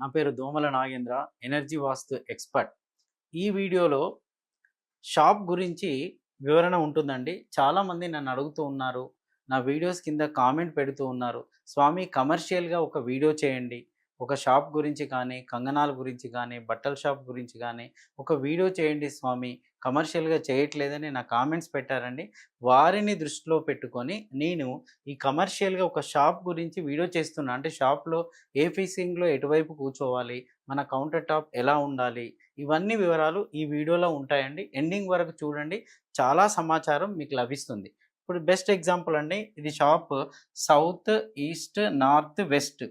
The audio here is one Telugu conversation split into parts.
నా పేరు దోమల నాగేంద్ర ఎనర్జీ వాస్తు ఎక్స్పర్ట్ ఈ వీడియోలో షాప్ గురించి వివరణ ఉంటుందండి. చాలామంది నన్ను అడుగుతూ ఉన్నారు నా వీడియోస్ కింద కామెంట్ పెడుతూ ఉన్నారు. స్వామి కమర్షియల్గా ఒక వీడియో చేయండి. ఒక షాప్ గురించి కానీ కంగనాల గురించి కానీ బట్టల షాప్ గురించి కానీ ఒక వీడియో చేయండి స్వామి. కమర్షియల్గా చేయట్లేదని నా కామెంట్స్ పెట్టారండి. వారిని దృష్టిలో పెట్టుకొని నేను ఈ కమర్షియల్గా ఒక షాప్ గురించి వీడియో చేస్తున్నా. అంటే షాప్లో ఏ ఫీసింగ్లో ఎటువైపు కూర్చోవాలి మన కౌంటర్ టాప్ ఎలా ఉండాలి ఇవన్నీ వివరాలు ఈ వీడియోలో ఉంటాయండి. ఎండింగ్ వరకు చూడండి. చాలా సమాచారం మీకు లభిస్తుంది. ఇప్పుడు బెస్ట్ ఎగ్జాంపుల్ అండి. ఇది shop south east north west.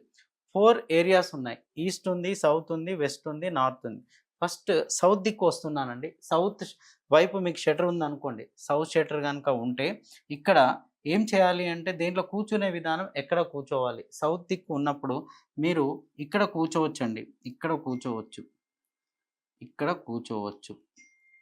Four areas ఉన్నాయి. ఈస్ట్ ఉంది సౌత్ ఉంది వెస్ట్ ఉంది నార్త్ ఉంది. ఫస్ట్ సౌత్ దిక్కు వస్తున్నానండి. సౌత్ వైపు మీకు షటర్ ఉంది అనుకోండి సౌత్ షటర్ కనుక ఉంటే ఇక్కడ ఏం చేయాలి అంటే దీంట్లో కూర్చునే విధానం ఎక్కడ కూర్చోవాలి. సౌత్ దిక్కు ఉన్నప్పుడు మీరు ఇక్కడ కూర్చోవచ్చండి. ఇక్కడ కూర్చోవచ్చు. ఇక్కడ కూర్చోవచ్చు.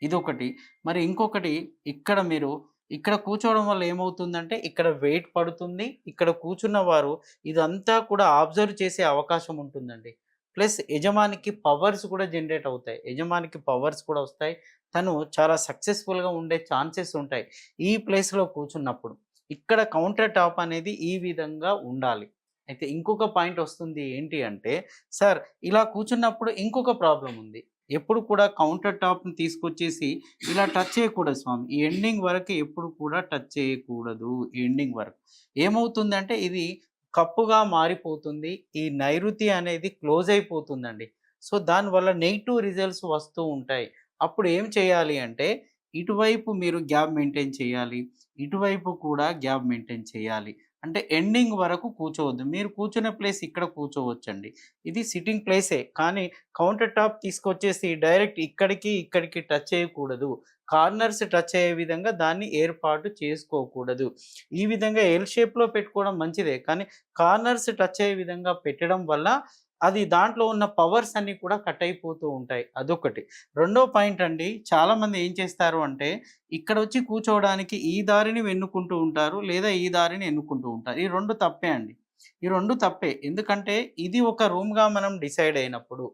ఇది ఒకటి మరి ఇంకొకటి ఇక్కడ మీరు ఇక్కడ కూర్చోవడం వల్ల ఏమవుతుందంటే ఇక్కడ వెయిట్ పడుతుంది. ఇక్కడ కూర్చున్న వారు ఇదంతా కూడా అబ్జర్వ్ చేసే అవకాశం ఉంటుందండి. ప్లస్ యజమానికి పవర్స్ కూడా జనరేట్ అవుతాయి. యజమానికి పవర్స్ కూడా వస్తాయి. తను చాలా సక్సెస్ఫుల్గా ఉండే ఛాన్సెస్ ఉంటాయి. ఈ ప్లేస్లో కూర్చున్నప్పుడు ఇక్కడ కౌంటర్ టాప్ అనేది ఈ విధంగా ఉండాలి. అయితే ఇంకొక పాయింట్ వస్తుంది ఏంటి అంటే సార్ ఇలా కూర్చున్నప్పుడు ఇంకొక ప్రాబ్లం ఉంది. ఎప్పుడు కూడా కౌంటర్ టాప్ని తీసుకొచ్చేసి ఇలా టచ్ చేయకూడదు స్వామి. ఈ ఎండింగ్ వరకు ఎప్పుడు కూడా టచ్ చేయకూడదు ఎండింగ్ వరకు. ఏమవుతుందంటే ఇది కప్పుగా మారిపోతుంది ఈ నైరుతి అనేది క్లోజ్ అయిపోతుందండి. సో దానివల్ల నెగిటివ్ రిజల్ట్స్ వస్తూ ఉంటాయి. అప్పుడు ఏం చేయాలి అంటే ఇటువైపు మీరు గ్యాప్ మెయింటైన్ చేయాలి ఇటువైపు కూడా గ్యాప్ మెయింటైన్ చేయాలి. అంటే ఎండింగ్ వరకు కూర్చోవద్దు. మీరు కూర్చునే ప్లేస్ ఇక్కడ కూర్చోవచ్చండి. ఇది సిట్టింగ్ ప్లేసే. కానీ కౌంటర్ టాప్ తీసుకొచ్చేసి డైరెక్ట్ ఇక్కడికి ఇక్కడికి టచ్ చేయకూడదు. కార్నర్స్ టచ్ అయ్యే విధంగా దాన్ని ఏర్పాటు చేసుకోకూడదు. ఈ విధంగా ఎల్ షేప్లో పెట్టుకోవడం మంచిదే. కానీ కార్నర్స్ టచ్ అయ్యే విధంగా పెట్టడం వల్ల అది దాంట్లో ఉన్న పవర్స్ అన్నీ కూడా కట్ అయిపోతూ ఉంటాయి. అదొకటి. రెండో పాయింట్ అండి చాలామంది ఏం చేస్తారు అంటే ఇక్కడ వచ్చి కూర్చోవడానికి ఈ దారిని ఎన్నుకుంటూ ఉంటారు లేదా ఈ దారిని ఎన్నుకుంటూ ఉంటారు. ఈ రెండు తప్పే అండి. ఈ రెండు తప్పే. ఎందుకంటే ఇది ఒక రూమ్గా మనం డిసైడ్ అయినప్పుడు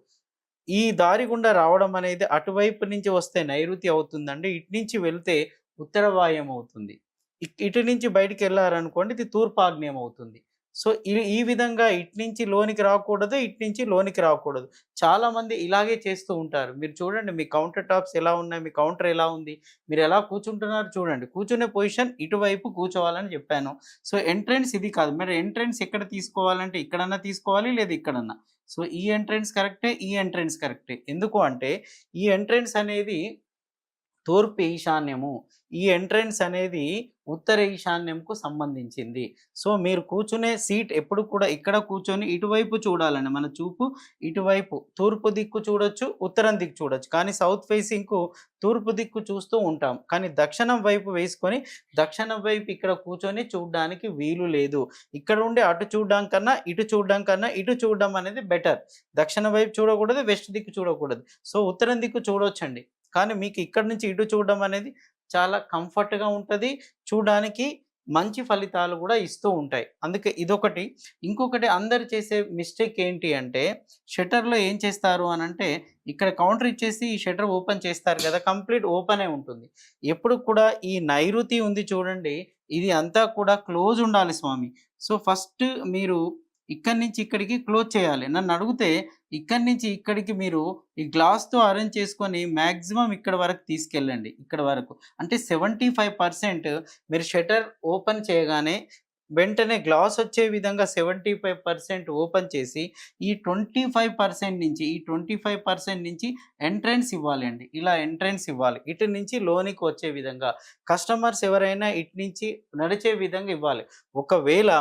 ఈ దారి గుండా రావడం అనేది అటువైపు నుంచి వస్తే నైరుతి అవుతుందండి ఇటు నుంచి వెళ్తే ఉత్తర వాయం అవుతుంది ఇటు నుంచి బయటికి వెళ్ళారనుకోండి ఇది తూర్పాగ్నేయం అవుతుంది. సో ఈ ఈ విధంగా ఇట్నుంచి లోనికి రాకూడదు ఇట్నుంచి లోనికి రాకూడదు. చాలామంది ఇలాగే చేస్తూ ఉంటారు. మీరు చూడండి మీ కౌంటర్ టాప్స్ ఎలా ఉన్నాయి మీ కౌంటర్ ఎలా ఉంది మీరు ఎలా కూర్చుంటున్నారు చూడండి. కూర్చునే పొజిషన్ ఇటువైపు కూర్చోవాలని చెప్పాను. సో ఎంట్రెన్స్ ఇది కాదు. మరి ఎంట్రెన్స్ ఎక్కడ తీసుకోవాలంటే ఇక్కడన్నా తీసుకోవాలి లేదా ఇక్కడన్నా? సో ఈ ఎంట్రెన్స్ కరెక్టే ఈ ఎంట్రెన్స్ కరెక్టే. ఎందుకు అంటే ఈ ఎంట్రెన్స్ అనేది తూర్పు ఈశాన్యము. ఈ ఎంట్రెన్స్ అనేది ఉత్తర ఈశాన్యంకు సంబంధించింది. సో మీరు కూర్చునే సీట్ ఎప్పుడు కూడా ఇక్కడ కూర్చొని ఇటువైపు చూడాలండి. మన చూపు ఇటువైపు తూర్పు దిక్కు చూడొచ్చు ఉత్తరం దిక్కు చూడొచ్చు. కానీ సౌత్ ఫేసింగ్కు తూర్పు దిక్కు చూస్తూ ఉంటాం. కానీ దక్షిణం వైపు వేసుకొని దక్షిణం వైపు ఇక్కడ కూర్చొని చూడడానికి వీలు లేదు. ఇక్కడ ఉండి అటు చూడడం కన్నా ఇటు చూడడం కన్నా ఇటు చూడడం అనేది బెటర్. దక్షిణ వైపు చూడకూడదు వెస్ట్ దిక్కు చూడకూడదు. సో ఉత్తరం దిక్కు చూడొచ్చండి. కానీ మీకు ఇక్కడ నుంచి ఇటు చూడడం అనేది చాలా కంఫర్ట్గా ఉంటుంది. చూడడానికి మంచి ఫలితాలు కూడా ఇస్తూ ఉంటాయి. అందుకే ఇదొకటి. ఇంకొకటి అందరు చేసే మిస్టేక్ ఏంటి అంటే షట్టర్లో ఏం చేస్తారు అని అంటే ఇక్కడ కౌంటర్ ఇచ్చేసి ఈ షట్టర్ ఓపెన్ చేస్తారు కదా కంప్లీట్ ఓపెనే ఉంటుంది. ఎప్పుడు కూడా ఈ నైరుతి ఉంది చూడండి ఇది అంతా కూడా క్లోజ్ ఉండాలి స్వామి. సో ఫస్ట్ మీరు ఇక్కడి నుంచి ఇక్కడికి క్లోజ్ చేయాలి. నన్ను అడిగితే ఇక్కడి నుంచి ఇక్కడికి మీరు ఈ గ్లాస్తో అరేంజ్ చేసుకొని మ్యాక్సిమం ఇక్కడ వరకు తీసుకెళ్ళండి. ఇక్కడ వరకు. అంటే సెవెంటీ ఫైవ్ పర్సెంట్ మీరు షటర్ ఓపెన్ చేయగానే వెంటనే గ్లాస్ వచ్చే విధంగా సెవెంటీ ఫైవ్ పర్సెంట్ ఓపెన్ చేసి ఈ ట్వంటీ ఫైవ్ పర్సెంట్ నుంచి ఈ ట్వంటీ ఫైవ్ పర్సెంట్ నుంచి ఎంట్రన్స్ ఇవ్వాలి అండి. ఇలా ఎంట్రన్స్ ఇవ్వాలి. ఇటు నుంచి లోనికి వచ్చే విధంగా. కస్టమర్స్ ఎవరైనా ఇటు నుంచి నడిచే విధంగా ఇవ్వాలి. ఒకవేళ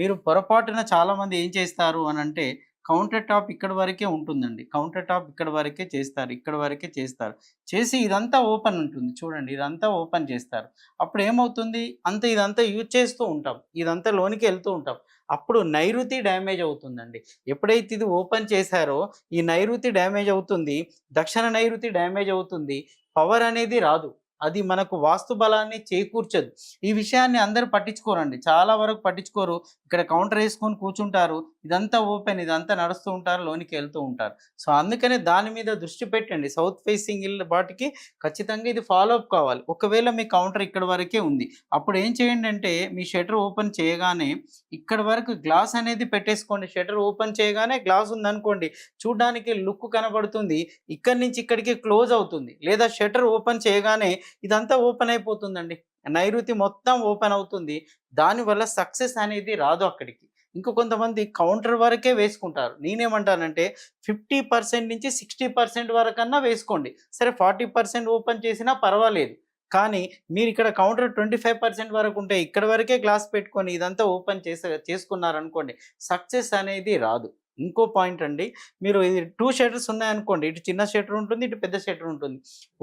మీరు పొరపాటున చాలామంది ఏం చేస్తారు అని అంటే కౌంటర్ టాప్ ఇక్కడ వరకే ఉంటుందండి. కౌంటర్ టాప్ ఇక్కడ వరకే చేస్తారు ఇక్కడ వరకే చేస్తారు. చేసి ఇదంతా ఓపెన్ ఉంటుంది. చూడండి ఇదంతా ఓపెన్ చేస్తారు. అప్పుడు ఏమవుతుంది? అంత ఇదంతా యూజ్ చేస్తూ ఉంటాం. ఇదంతా లోనికి వెళ్తూ ఉంటాం. అప్పుడు నైరుతి డ్యామేజ్ అవుతుందండి. ఎప్పుడైతే ఇది ఓపెన్ చేశారో ఈ నైరుతి డ్యామేజ్ అవుతుంది. దక్షిణ నైరుతి డ్యామేజ్ అవుతుంది. పవర్ అనేది రాదు. అది మనకు వాస్తు బలాన్ని చేకూర్చదు. ఈ విషయాన్ని అందరూ పట్టించుకోరండి. చాలా వరకు పట్టించుకోరు. ఇక్కడ కౌంటర్ వేసుకొని కూర్చుంటారు. ఇదంతా ఓపెన్ ఇదంతా నడుస్తూ ఉంటారు లోనికి వెళ్తూ ఉంటారు. సో అందుకనే దాని మీద దృష్టి పెట్టండి. సౌత్ ఫేసింగ్ ఇల్ వాటికి ఖచ్చితంగా ఇది ఫాలో అప్ కావాలి. ఒకవేళ మీ కౌంటర్ ఇక్కడ వరకే ఉంది. అప్పుడు ఏం చేయండి అంటే మీ షటర్ ఓపెన్ చేయగానే ఇక్కడ వరకు గ్లాస్ అనేది పెట్టేసుకోండి. షటర్ ఓపెన్ చేయగానే గ్లాస్ ఉందనుకోండి చూడడానికి లుక్ కనబడుతుంది. ఇక్కడి నుంచి ఇక్కడికి క్లోజ్ అవుతుంది. లేదా షటర్ ఓపెన్ చేయగానే ఇదంతా ఓపెన్ అయిపోతుందండి. నైరుతి మొత్తం ఓపెన్ అవుతుంది. దానివల్ల సక్సెస్ అనేది రాదు అక్కడికి. ఇంకా కొంతమంది కౌంటర్ వరకే వేసుకుంటారు. నేనేమంటానంటే ఫిఫ్టీ పర్సెంట్ నుంచి సిక్స్టీ పర్సెంట్ వరకన్నా వేసుకోండి. సరే ఫార్టీ పర్సెంట్ ఓపెన్ చేసినా పర్వాలేదు. కానీ మీరు ఇక్కడ కౌంటర్ ట్వంటీ ఫైవ్ పర్సెంట్ వరకు ఉంటే ఇక్కడ వరకే గ్లాస్ పెట్టుకొని ఇదంతా ఓపెన్ చేసే చేసుకున్నారనుకోండి సక్సెస్ అనేది రాదు. ఇంకో పాయింట్ అండి. మీరు ఇది టూ షటర్స్ ఉన్నాయనుకోండి. ఇటు చిన్న షటర్ ఉంటుంది ఇటు పెద్ద షటర్ ఉంటుంది.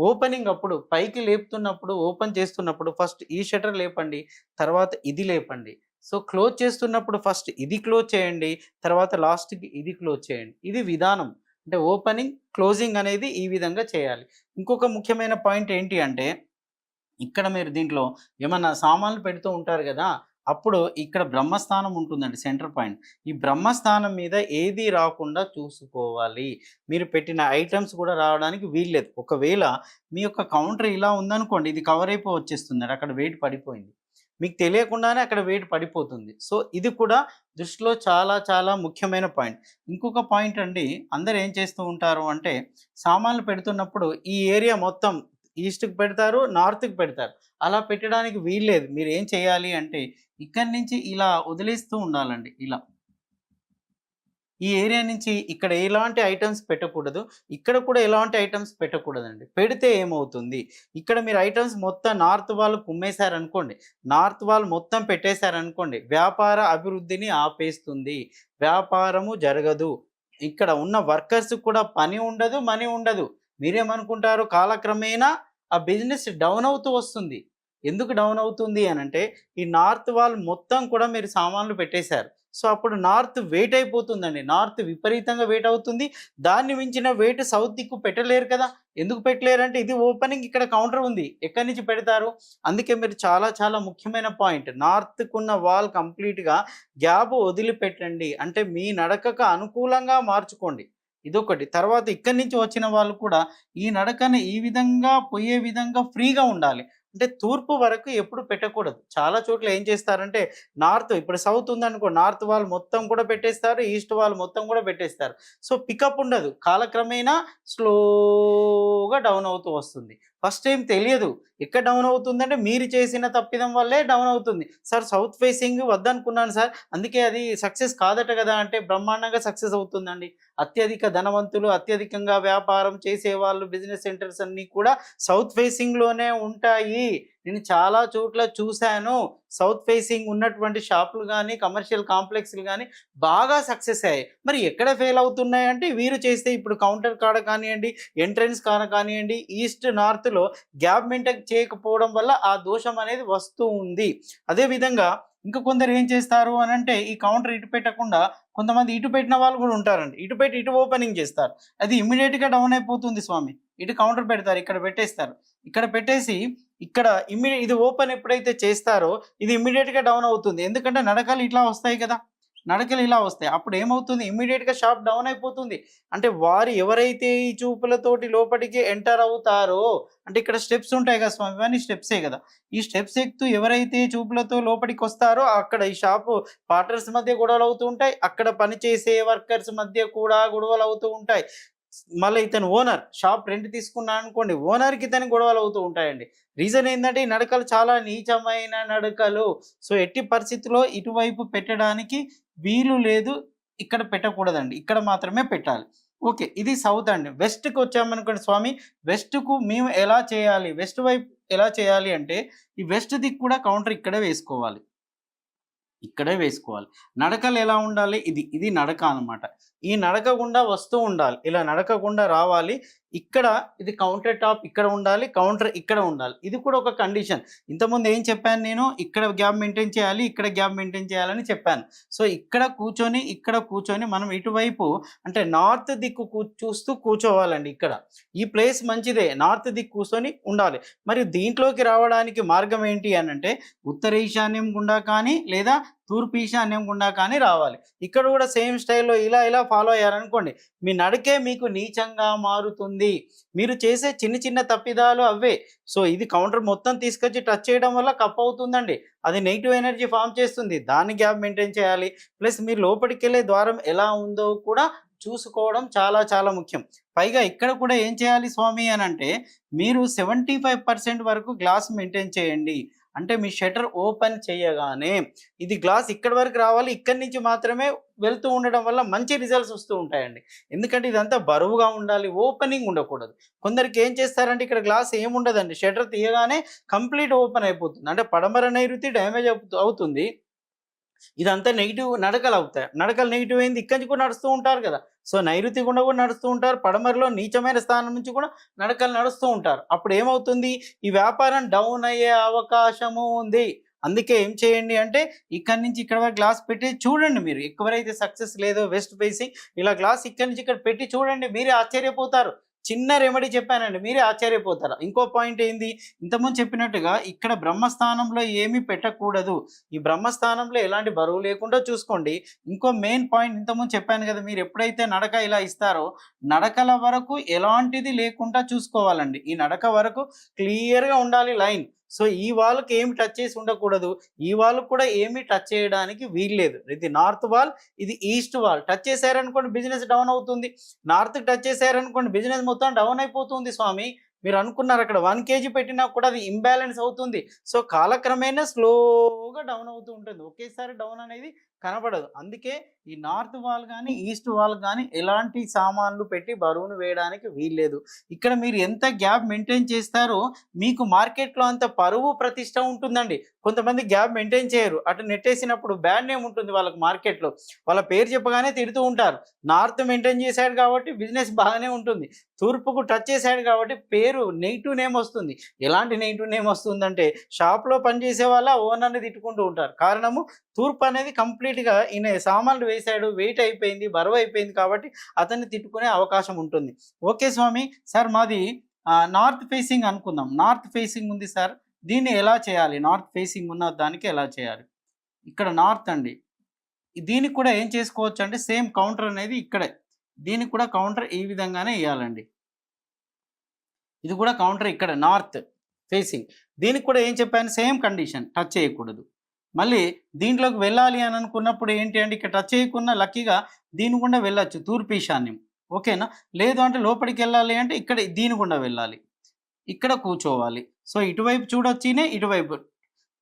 ఓపెనింగ్ అప్పుడు పైకి లేపుతున్నప్పుడు ఓపెన్ చేస్తున్నప్పుడు ఫస్ట్ ఈ షటర్ లేపండి తర్వాత ఇది లేపండి. సో క్లోజ్ చేస్తున్నప్పుడు ఫస్ట్ ఇది క్లోజ్ చేయండి తర్వాత లాస్ట్కి ఇది క్లోజ్ చేయండి. ఇది విధానం. అంటే ఓపెనింగ్ క్లోజింగ్ అనేది ఈ విధంగా చేయాలి. ఇంకొక ముఖ్యమైన పాయింట్ ఏంటి అంటే ఇక్కడ మీరు దీంట్లో ఏమన్నా సామాన్లు పెడుతూ ఉంటారు కదా అప్పుడు ఇక్కడ బ్రహ్మస్థానం ఉంటుందండి సెంటర్ పాయింట్. ఈ బ్రహ్మస్థానం మీద ఏది రాకుండా చూసుకోవాలి. మీరు పెట్టిన ఐటమ్స్ కూడా రావడానికి వీల్లేదు. ఒకవేళ మీ యొక్క కౌంటర్ ఇలా ఉందనుకోండి ఇది కవర్ అయిపో వచ్చేస్తుంది అక్కడ వెయిట్ పడిపోయింది. మీకు తెలియకుండానే అక్కడ వెయిట్ పడిపోతుంది. సో ఇది కూడా దృష్టిలో చాలా చాలా ముఖ్యమైన పాయింట్. ఇంకొక పాయింట్ అండి అందరు ఏం చేస్తూ ఉంటారు అంటే సామాన్లు పెడుతున్నప్పుడు ఈ ఏరియా మొత్తం ఈస్ట్కి పెడతారు నార్త్కి పెడతారు. అలా పెట్టడానికి వీల్లేదు. మీరు ఏం చేయాలి అంటే ఇక్కడి నుంచి ఇలా వదిలేస్తూ ఉండాలండి ఇలా. ఈ ఏరియా నుంచి ఇక్కడ ఎలాంటి ఐటమ్స్ పెట్టకూడదు ఇక్కడ కూడా ఎలాంటి ఐటమ్స్ పెట్టకూడదండి. పెడితే ఏమవుతుంది? ఇక్కడ మీరు ఐటమ్స్ మొత్తం నార్త్ వాళ్ళు కుమ్మేశారనుకోండి నార్త్ వాళ్ళు మొత్తం పెట్టేశారనుకోండి వ్యాపార అభివృద్ధిని ఆపేస్తుంది. వ్యాపారము జరగదు. ఇక్కడ ఉన్న వర్కర్స్ కూడా పని ఉండదు మనీ ఉండదు. మీరేమనుకుంటారు? కాలక్రమేణా ఆ బిజినెస్ డౌన్ అవుతూ వస్తుంది. ఎందుకు డౌన్ అవుతుంది అని అంటే ఈ నార్త్ వాల్ మొత్తం కూడా మీరు సామాన్లు పెట్టేశారు. సో అప్పుడు నార్త్ వెయిట్ అయిపోతుందండి. నార్త్ విపరీతంగా వెయిట్ అవుతుంది. దాన్ని మించిన వెయిట్ సౌత్ దిక్కు పెట్టలేరు కదా. ఎందుకు పెట్టలేరు అంటే ఇది ఓపెనింగ్ ఇక్కడ కౌంటర్ ఉంది. ఎక్కడి నుంచి పెడతారు? అందుకే మీరు చాలా చాలా ముఖ్యమైన పాయింట్. నార్త్కున్న వాల్ కంప్లీట్గా గ్యాప్ వదిలిపెట్టండి. అంటే మీ నడకకు అనుకూలంగా మార్చుకోండి. ఇదొకటి. తర్వాత ఇక్కడి నుంచి వచ్చిన వాళ్ళు కూడా ఈ నడకని ఈ విధంగా పోయే విధంగా ఫ్రీగా ఉండాలి. అంటే తూర్పు వరకు ఎప్పుడు పెట్టకూడదు. చాలా చోట్ల ఏం చేస్తారంటే నార్త్ ఇప్పుడు సౌత్ ఉందనుకో నార్త్ వాళ్ళు మొత్తం కూడా పెట్టేస్తారు ఈస్ట్ వాళ్ళు మొత్తం కూడా పెట్టేస్తారు. సో పికప్ ఉండదు. కాలక్రమేణా స్లోగా డౌన్ అవుతూ వస్తుంది. ఫస్ట్ టైం తెలియదు. ఎక్కడ డౌన్ అవుతుందంటే మీరు చేసిన తప్పిదం వల్లే డౌన్ అవుతుంది. సార్ సౌత్ ఫేసింగ్ వద్దనుకున్నాను సార్. అందుకే అది సక్సెస్ కాదట కదా అంటే బ్రహ్మాండంగా సక్సెస్ అవుతుందండి. అత్యధిక ధనవంతులు అత్యధికంగా వ్యాపారం చేసే వాళ్ళు బిజినెస్ సెంటర్స్ అన్నీ కూడా సౌత్ ఫేసింగ్లోనే ఉంటాయి. నేను చాలా చోట్ల చూశాను. సౌత్ ఫేసింగ్ ఉన్నటువంటి షాపులు కానీ కమర్షియల్ కాంప్లెక్స్లు కానీ బాగా సక్సెస్ అయ్యాయి. మరి ఎక్కడ ఫెయిల్ అవుతున్నాయి అంటే వీరు చేస్తే ఇప్పుడు కౌంటర్ కాడ కానివ్వండి ఎంట్రన్స్ కాడ కానివ్వండి ఈస్ట్ నార్త్లో గ్యాప్ మెయింటైన్ చేయకపోవడం వల్ల ఆ దోషం అనేది వస్తూ ఉంది. అదేవిధంగా ఇంకా కొందరు ఏం చేస్తారు అని అంటే ఈ కౌంటర్ ఇటు పెట్టకుండా కొంతమంది ఇటు పెట్టిన వాళ్ళు కూడా ఉంటారండి. ఇటు పెట్టి ఇటు ఓపెనింగ్ చేస్తారు. అది ఇమ్మీడియట్గా డౌన్ అయిపోతుంది స్వామి. ఇటు కౌంటర్ పెడతారు ఇక్కడ పెట్టేస్తారు. ఇక్కడ పెట్టేసి ఇక్కడ ఇమ్మీడియట్ ఇది ఓపెన్ ఎప్పుడైతే చేస్తారో ఇది ఇమ్మీడియట్గా డౌన్ అవుతుంది. ఎందుకంటే నడకలు ఇట్లా వస్తాయి కదా. నడకలు ఇలా వస్తాయి. అప్పుడు ఏమవుతుంది? ఇమ్మీడియట్గా షాప్ డౌన్ అయిపోతుంది. అంటే వారు ఎవరైతే ఈ చూపులతోటి లోపలికి ఎంటర్ అవుతారో అంటే ఇక్కడ స్టెప్స్ ఉంటాయి కదా స్వామి ఇవన్నీ స్టెప్సే కదా. ఈ స్టెప్స్ ఎక్కుతూ ఎవరైతే చూపులతో లోపలికి వస్తారో అక్కడ ఈ షాపు పార్టర్స్ మధ్య గొడవలు అవుతూ ఉంటాయి. అక్కడ పనిచేసే వర్కర్స్ మధ్య కూడా గొడవలు అవుతూ ఉంటాయి. మళ్ళీ ఇతను ఓనర్ షాప్ రెంట్ తీసుకున్నాను అనుకోండి ఓనర్కి ఇతని గొడవలు అవుతూ ఉంటాయండి. రీజన్ ఏంటంటే ఈ నడకలు చాలా నీచమైన నడకలు. సో ఎట్టి పరిస్థితిలో ఇటువైపు పెట్టడానికి వీలు లేదు ఇక్కడ పెట్టకూడదండి. ఇక్కడ మాత్రమే పెట్టాలి. ఓకే ఇది సౌత్ అండి. వెస్ట్కి వచ్చామనుకోండి స్వామి వెస్ట్కు మేము ఎలా చేయాలి? వెస్ట్ వైపు ఎలా చేయాలి అంటే ఈ వెస్ట్ దిక్కు కూడా కౌంటర్ ఇక్కడే వేసుకోవాలి. ఇక్కడే వేసుకోవాలి. నడకలు ఎలా ఉండాలి? ఇది ఇది నడక అనమాట ఈ నడక గుండా వస్తూ ఉండాలి. ఇలా నడకకుండా రావాలి. ఇక్కడ ఇది కౌంటర్ టాప్ ఇక్కడ ఉండాలి కౌంటర్ ఇక్కడ ఉండాలి. ఇది కూడా ఒక కండిషన్ ఇంతకుముందు ఏం చెప్పాను నేను? ఇక్కడ గ్యాప్ మెయింటైన్ చేయాలి ఇక్కడ గ్యాప్ మెయింటైన్ చేయాలని చెప్పాను. సో ఇక్కడ కూర్చొని ఇక్కడ కూర్చొని మనం ఇటువైపు అంటే నార్త్ దిక్కు కూ చూస్తూ కూర్చోవాలండి ఇక్కడ. ఈ ప్లేస్ మంచిదే. నార్త్ దిక్కు కూర్చొని ఉండాలి. మరి దీంట్లోకి రావడానికి మార్గం ఏంటి అని అంటే ఉత్తర ఈశాన్యం గుండా కానీ లేదా తూర్పు ఈశాన్యం గుండా కానీ రావాలి. ఇక్కడ కూడా సేమ్ స్టైల్లో ఇలా ఇలా ఫాలో అయ్యారనుకోండి మీ నడకే మీకు నీచంగా మారుతుంది. మీరు చేసే చిన్న చిన్న తప్పిదాలు అవే. సో ఇది కౌంటర్ మొత్తం తీసుకొచ్చి టచ్ చేయడం వల్ల కప్ అవుతుందండి. అది నెగిటివ్ ఎనర్జీ ఫామ్ చేస్తుంది. దాని గ్యాప్ మెయింటైన్ చేయాలి. ప్లస్ మీరు లోపలికి వెళ్ళే ద్వారం ఎలా ఉందో కూడా చూసుకోవడం చాలా చాలా ముఖ్యం. పైగా ఇక్కడ కూడా ఏం చేయాలి స్వామి అని అంటే మీరు సెవెంటీ ఫైవ్ పర్సెంట్ వరకు గ్లాస్ మెయింటైన్ చేయండి. అంటే మీ షటర్ ఓపెన్ చేయగానే ఇది గ్లాస్ ఇక్కడ వరకు రావాలి ఇక్కడి నుంచి మాత్రమే వెళ్తూ ఉండడం వల్ల మంచి రిజల్ట్స్ వస్తూ ఉంటాయండి. ఎందుకంటే ఇదంతా బరువుగా ఉండాలి ఓపెనింగ్ ఉండకూడదు. కొందరికి ఏం చేస్తారంటే ఇక్కడ గ్లాస్ ఏముండదండి షటర్ తీయగానే కంప్లీట్ ఓపెన్ అయిపోతుంది. అంటే పడమర నైరుతి డ్యామేజ్ అవుతుంది. ఇదంతా నెగిటివ్ నడకలు అవుతాయి. నడకలు నెగిటివ్ అయింది ఇక్కడి నుంచి కూడా నడుస్తూ ఉంటారు కదా. సో నైరుతి గుండా కూడా నడుస్తూ ఉంటారు. పడమరలో నీచమైన స్థానం నుంచి కూడా నడకలు నడుస్తూ ఉంటారు. అప్పుడు ఏమవుతుంది? ఈ వ్యాపారం డౌన్ అయ్యే అవకాశము ఉంది. అందుకే ఏం చేయండి అంటే ఇక్కడ నుంచి ఇక్కడ వరకు గ్లాస్ పెట్టి చూడండి మీరు. ఎవరైతే సక్సెస్ లేదో వెస్ట్ ఫేసింగ్ ఇలా గ్లాస్ ఇక్కడి నుంచి ఇక్కడ పెట్టి చూడండి. మీరే ఆశ్చర్యపోతారు. చిన్న రెమెడీ చెప్పానండి. మీరే ఆశ్చర్యపోతారు. ఇంకో పాయింట్ ఏంది? ఇంతకుముందు చెప్పినట్టుగా ఇక్కడ బ్రహ్మస్థానంలో ఏమీ పెట్టకూడదు. ఈ బ్రహ్మస్థానంలో ఎలాంటి బరువు లేకుండా చూసుకోండి. ఇంకో మెయిన్ పాయింట్ ఇంతకుముందు చెప్పాను కదా మీరు ఎప్పుడైతే నడక ఇలా ఇస్తారో నడకల వరకు ఎలాంటిది లేకుండా చూసుకోవాలండి. ఈ నడక వరకు క్లియర్గా ఉండాలి లైన్. సో ఈ వాళ్ళకి ఏమి టచ్ చేసి ఉండకూడదు. ఈ వాళ్ళకు కూడా ఏమి టచ్ చేయడానికి వీల్లేదు ఇది నార్త్ వాల్ ఇది ఈస్ట్ వాల్ టచ్ చేశారనుకోండి బిజినెస్ డౌన్ అవుతుంది. నార్త్ టచ్ చేశారనుకోండి బిజినెస్ మొత్తం డౌన్ అయిపోతుంది స్వామి. మీరు అనుకున్నారు అక్కడ వన్ కేజీ పెట్టినా కూడా అది ఇంబ్యాలెన్స్ అవుతుంది. సో కాలక్రమేణా స్లోగా డౌన్ అవుతూ ఉంటుంది. ఒకేసారి డౌన్ అనేది కనబడదు. అందుకే ఈ నార్త్ వాల్ కానీ ఈస్ట్ వాల్ కానీ ఎలాంటి సామాన్లు పెట్టి బరువును వేయడానికి వీల్లేదు. ఇక్కడ మీరు ఎంత గ్యాప్ మెయింటైన్ చేస్తారో మీకు మార్కెట్లో అంత పరువు ప్రతిష్ట ఉంటుందండి. కొంతమంది గ్యాప్ మెయింటైన్ చేయరు. అటు నెట్టేసినప్పుడు బ్యాడ్ నేమ్ ఉంటుంది వాళ్ళకి మార్కెట్లో. వాళ్ళ పేరు చెప్పగానే తిడుతూ ఉంటారు. నార్త్ మెయింటైన్ చేశాడు కాబట్టి బిజినెస్ బాగానే ఉంటుంది. తూర్పుకు టచ్ చేశాడు కాబట్టి పేరు నెగిటివ్ నేమ్ వస్తుంది. ఎలాంటి నెగిటివ్ నేమ్ వస్తుందంటే షాప్లో పనిచేసే వాళ్ళ ఓనర్ని తిట్టుకుంటూ ఉంటారు. కారణము తూర్పు అనేది కంప్లీట్ కంప్లీట్గా ఈయన సామాన్లు వేశాడు వెయిట్ అయిపోయింది బరువు అయిపోయింది కాబట్టి అతన్ని తిట్టుకునే అవకాశం ఉంటుంది. ఓకే స్వామి సార్ మాది నార్త్ ఫేసింగ్ అనుకుందాం. నార్త్ ఫేసింగ్ ఉంది సార్. దీన్ని ఎలా చేయాలి? నార్త్ ఫేసింగ్ ఉన్న దానికి ఎలా చేయాలి? ఇక్కడ నార్త్ అండి. దీనికి కూడా ఏం చేసుకోవచ్చు అంటే సేమ్ కౌంటర్ అనేది ఇక్కడే. దీనికి కూడా కౌంటర్ ఈ విధంగానే వేయాలండి. ఇది కూడా కౌంటర్ ఇక్కడ నార్త్ ఫేసింగ్. దీనికి కూడా ఏం చెప్పాను? సేమ్ కండిషన్ టచ్ చేయకూడదు. మళ్ళీ దీంట్లోకి వెళ్ళాలి అని అనుకున్నప్పుడు ఏంటి అంటే ఇక్కడ టచ్ చేయకుండా లక్కీగా దీని గుండా వెళ్ళొచ్చు తూర్పు ఈశాన్యం ఓకేనా? లేదు అంటే లోపలికి వెళ్ళాలి అంటే ఇక్కడ దీని గుండా వెళ్ళాలి. ఇక్కడ కూర్చోవాలి. సో ఇటువైపు చూడొచ్చు ఈయన ఇటువైపు.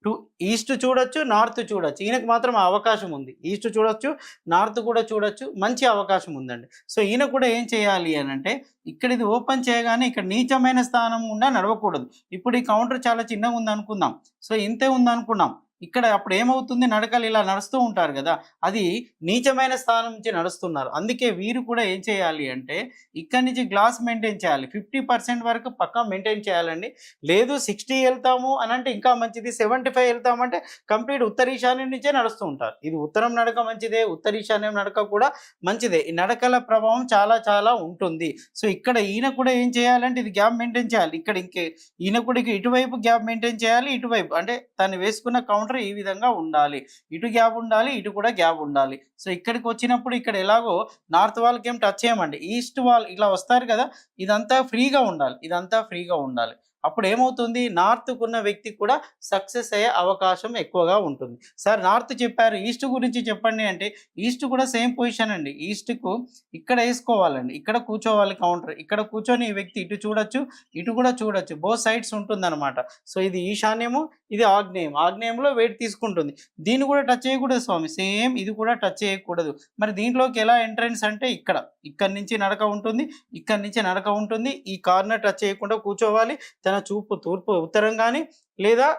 టు ఈస్ట్ చూడొచ్చు నార్త్ చూడొచ్చు. ఈయనకు మాత్రం అవకాశం ఉంది. ఈస్ట్ చూడొచ్చు నార్త్ కూడా చూడొచ్చు. మంచి అవకాశం ఉందండి. సో ఈయన కూడా ఏం చేయాలి అని అంటే ఇక్కడ ఇది ఓపెన్ చేయగానే ఇక్కడ నీచమైన స్థానం గుండా నడవకూడదు. ఇప్పుడు ఈ కౌంటర్ చాలా చిన్నగా ఉంది అనుకుందాం సో ఇంతే ఉంది అనుకున్నాం ఇక్కడ అప్పుడు ఏమవుతుంది? నడకలు ఇలా నడుస్తూ ఉంటారు కదా. అది నీచమైన స్థానం నుంచి నడుస్తున్నారు. అందుకే వీరు కూడా ఏం చేయాలి అంటే ఇక్కడి నుంచి గ్లాస్ మెయింటైన్ చేయాలి. ఫిఫ్టీ పర్సెంట్ వరకు పక్కా మెయింటైన్ చేయాలండి. లేదు సిక్స్టీ వెళ్తాము అని అంటే ఇంకా మంచిది. సెవెంటీ ఫైవ్ వెళ్తామంటే కంప్లీట్ ఉత్తర ఈశాన్యం నుంచే నడుస్తూ ఉంటారు. ఇది ఉత్తరం నడక మంచిదే ఉత్తర ఈశాన్యం నడక కూడా మంచిదే. ఈ నడకల ప్రభావం చాలా చాలా ఉంటుంది. సో ఇక్కడ ఈయన కూడా ఏం చేయాలంటే ఇది గ్యాప్ మెయింటైన్ చేయాలి. ఇక్కడ ఇంకే ఈయన కూడా ఇటువైపు గ్యాప్ మెయింటైన్ చేయాలి. ఇటువైపు అంటే తను వేసుకున్న కౌంటర్ ఈ విధంగా ఉండాలి. ఇటు గ్యాప్ ఉండాలి ఇటు కూడా గ్యాప్ ఉండాలి. సో ఇక్కడికి వచ్చినప్పుడు ఇక్కడ ఎలాగో నార్త్ వాల్కి ఏం టచ్ చేయమండి. ఈస్ట్ వాల్ ఇలా వస్తారు కదా ఇదంతా ఫ్రీగా ఉండాలి. ఇదంతా ఫ్రీగా ఉండాలి. అప్పుడు ఏమవుతుంది నార్త్కు ఉన్న వ్యక్తికి కూడా సక్సెస్ అయ్యే అవకాశం ఎక్కువగా ఉంటుంది. సార్ నార్త్ చెప్పారు. ఈస్ట్ గురించి చెప్పండి అంటే ఈస్ట్ కూడా సేమ్ పొజిషన్ అండి. ఈస్ట్కు ఇక్కడ వేసుకోవాలండి. ఇక్కడ కూర్చోవాలి కౌంటర్. ఇక్కడ కూర్చొని ఈ వ్యక్తి ఇటు చూడొచ్చు ఇటు కూడా చూడొచ్చు. బో సైడ్స్ ఉంటుందన్నమాట. సో ఇది ఈశాన్యము ఇది ఆగ్నేయం ఆగ్నేయంలో వెయిట్ తీసుకుంటుంది. దీన్ని కూడా టచ్ చేయకూడదు స్వామి. సేమ్ ఇది కూడా టచ్ చేయకూడదు. మరి దీంట్లోకి ఎలా ఎంట్రన్స్ అంటే ఇక్కడ. ఇక్కడి నుంచి నడక ఉంటుంది. ఇక్కడి నుంచి నడక ఉంటుంది. ఈ కార్నర్ టచ్ చేయకుండా కూర్చోవాలి. తన చూపు తూర్పు ఉత్తరం కానీ లేదా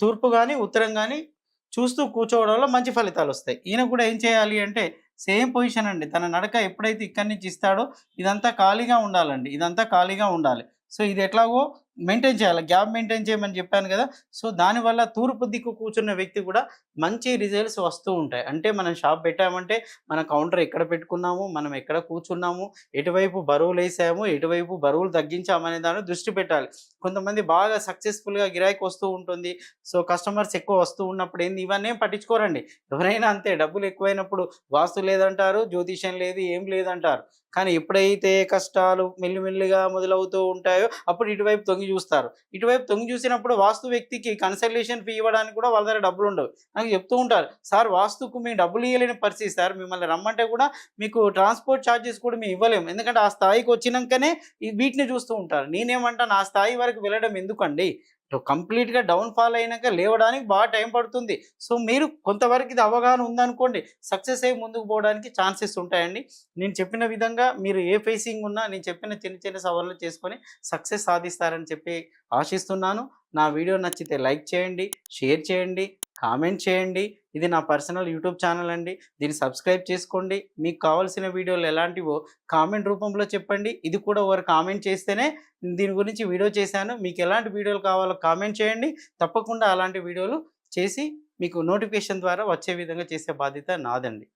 తూర్పు కానీ ఉత్తరం కానీ చూస్తూ కూర్చోవడం వల్ల మంచి ఫలితాలు వస్తాయి. ఈయన కూడా ఏం చేయాలి అంటే సేమ్ పొజిషన్ అండి. తన నడక ఎప్పుడైతే ఇక్కడి నుంచి ఇస్తాడో ఇదంతా ఖాళీగా ఉండాలండి. ఇదంతా ఖాళీగా ఉండాలి. సో ఇది ఎట్లాగో మెయింటైన్ చేయాలి. గ్యాప్ మెయింటైన్ చేయమని చెప్పాను కదా. సో దానివల్ల తూర్పు దిక్కు కూర్చున్న వ్యక్తి కూడా మంచి రిజల్ట్స్ వస్తూ ఉంటాయి. అంటే మనం షాప్ పెట్టామంటే మన కౌంటర్ ఎక్కడ పెట్టుకున్నాము మనం ఎక్కడ కూర్చున్నాము ఎటువైపు బరువులు వేసాము ఎటువైపు బరువులు తగ్గించామనే దాన్ని దృష్టి పెట్టాలి. కొంతమంది బాగా సక్సెస్ఫుల్గా గిరాకీ వస్తూ ఉంటుంది. సో కస్టమర్స్ ఎక్కువ వస్తూ ఉన్నప్పుడు ఏంది? ఇవన్నీ పట్టించుకోరండి. ఎవరైనా అంతే. డబ్బులు ఎక్కువైనప్పుడు వాస్తు లేదంటారు జ్యోతిష్యం లేదు ఏం లేదంటారు. కానీ ఎప్పుడైతే కష్టాలు మెల్లిమెల్లిగా మొదలవుతూ ఉంటాయో అప్పుడు ఇటువైపు తొంగి చూస్తారు. ఇటువైపు తొంగి చూసినప్పుడు వాస్తు వ్యక్తికి కన్సల్టేషన్ ఫీ ఇవ్వడానికి కూడా వాళ్ళ దగ్గర డబ్బులు ఉండవు. నాకు చెప్తూ ఉంటారు సార్ వాస్తుకు మేము డబ్బులు ఇవ్వలేని పరిస్థితి సార్. మిమ్మల్ని రమ్మంటే కూడా మీకు ట్రాన్స్పోర్ట్ ఛార్జెస్ కూడా మేము ఇవ్వలేము. ఎందుకంటే ఆ స్థాయికి వచ్చినాకనే ఈ వీటిని చూస్తూ ఉంటారు. నేనేమంటాను ఆ స్థాయి వరకు వెళ్ళడం ఎందుకండి? కంప్లీట్గా డౌన్ ఫాల్ అయినాక లేవడానికి బాగా టైం పడుతుంది. సో మీరు కొంతవరకు ఇది అవగాహన ఉందనుకోండి సక్సెస్ అయ్యి ముందుకు పోవడానికి ఛాన్సెస్ ఉంటాయండి. నేను చెప్పిన విధంగా మీరు ఏ ఫేసింగ్ ఉన్నా నేను చెప్పిన చిన్న చిన్న సవాళ్ళు చేసుకొని సక్సెస్ సాధిస్తారని చెప్పి ఆశిస్తున్నాను. నా వీడియో నచ్చితే లైక్ చేయండి షేర్ చేయండి. కామెంట్ చేయండి. ఇది నా పర్సనల్ యూట్యూబ్ ఛానల్ అండి. దీన్ని సబ్స్క్రైబ్ చేసుకోండి. మీకు కావాల్సిన వీడియోలు ఎలాంటివో కామెంట్ రూపంలో చెప్పండి. ఇది కూడా ఒకరు కామెంట్ చేస్తేనే దీని గురించి వీడియో చేశాను. మీకు ఎలాంటి వీడియోలు కావాలో కామెంట్ చేయండి. తప్పకుండా అలాంటి వీడియోలు చేసి మీకు నోటిఫికేషన్ ద్వారా వచ్చే విధంగా చేసే బాధ్యత నాదండి.